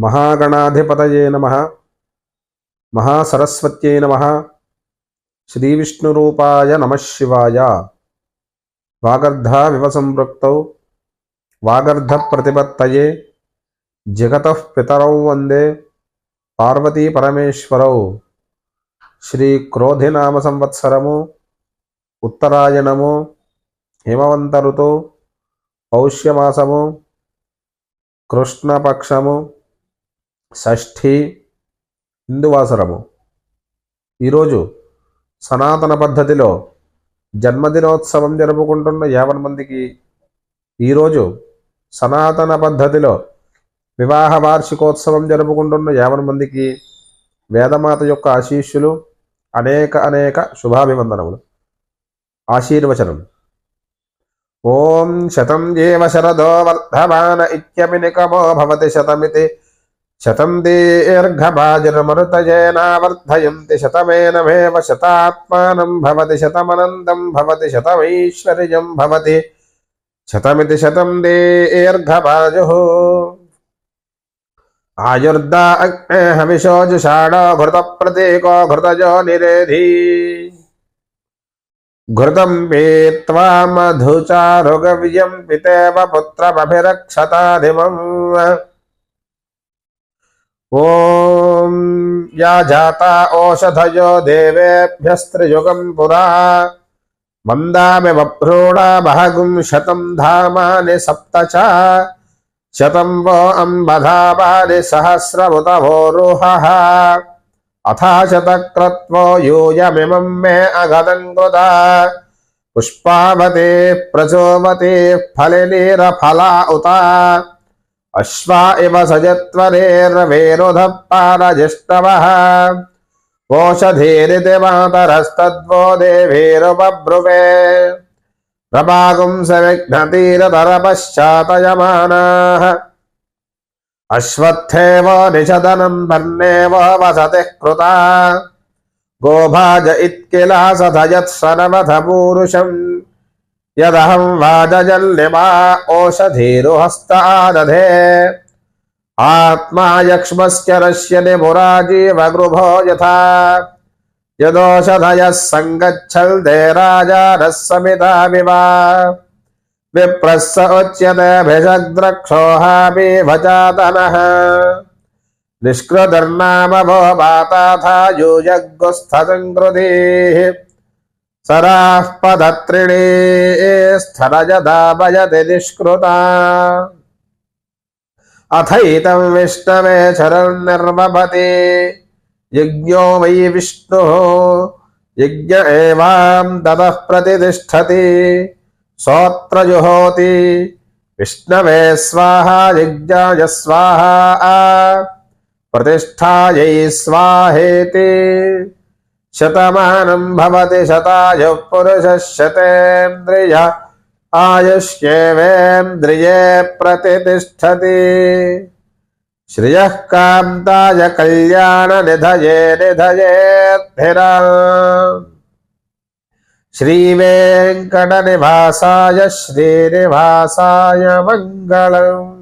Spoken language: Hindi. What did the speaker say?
మహాగణాధిపతయే నమ. మహాసరస్వత్యై నమ. శ్రీవిష్ణురూపాయ నమశివాయ వాగర్ధావివ సంపృక్తౌ వాగర్ధ ప్రతిపత్తయే జగతః పితరౌ వందే. పార్వతీ పరమేశ్వరౌ శ్రీ క్రోధినామ సంవత్సరము ఉత్తరాయణము. హిమవంత ఋతు పౌష్యమాసము. కృష్ణపక్షము. షష్ఠి హిందువాసరము ఈరోజు సనాతన పద్ధతిలో జన్మదినోత్సవం జరుపుకుంటున్న యావన్ మందికి ఈరోజు సనాతన పద్ధతిలో వివాహ వార్షికోత్సవం జరుపుకుంటున్న యావన్ మందికి వేదమాత యొక్క ఆశీస్సులు అనేక అనేక శుభాభివందనములు. ఆశీర్వచనం. ఓం శతం జీవ శరదో వర్ధమాన ఇత్యపి నికమో భవతి శతమితి शतम दीर्घवाजन मृत शतं शतमेन भेव शतात्मा भवति शतमनंदम भवति शतमैश्वर्यं भवति शतमिति शतम दीर्घभाजुः। आयुर्दा अग्ने हविषो जुषाणो घृतप्रतीको घृतजो निरेधि। घृतम पीत्वा मधुचारुगव्यम पितेव पुत्रमभिरक्षताधिमम्। ॐ या जाता ओषधयो देवेभ्यस्त्रियुगम् पुरा मन्दामि बभ्रूणामहगुं शतं धामानि सप्त च शतं वो अम्बधामानि सहस्रमुतभोरुहः अथा शतक्रत्वो यूयमिमं मे अगदम् कृता पुष्पावते प्रचोमते फलिनीरफला उता अश्वा इव सजत्वरेर्वेरुधः पारजिष्टवः ओषधीरिति मातरस्तद्वो देवीरुपब्रुवे प्रभागुं सविघ्नतीरतरपश्चातयमानाः अश्वत्थेव निषदनं वर्णेव वसतिः कृता। गोभाज इत्किला सथयत्सनमथ पूरुषम् यदहं वाजजल्यमा ओषधीरुहस्तादधे। आत्मा यक्ष्मस्य नश्यति मुराजीवगृभो यथा। यदोषधयः सङ्गच्छन्ते राजानः समितामिव विप्रः स उच्यते भिषग्द्रक्षोहापि भजातनः। निष्कृतिर्नाम भो वाताथा यूयग्गुस्थसङ्कृतिः सराः पदत्रिणी स्थलजदा भजति निष्कृता। अथैतं विष्णवे शरन्निर्मपति यज्ञो वै विष्णुः। यज्ञ एवां ततः प्रतिष्ठति। सोऽत्र जुहोति विष्णवे स्वाहा, यज्ञाय स्वाहा। प्रतिष्ठायै स्वाहेति। शतमानं भवति शतायुः पुरुषः शतेन्द्रिय आयुष्येवेन्द्रिये प्रतिष्ठति। श्रियः कान्ताय कल्याणनिधये निधयेद्धिरा श्रीवेङ्कटनिवासाय श्रीनिवासाय मङ्गलम्।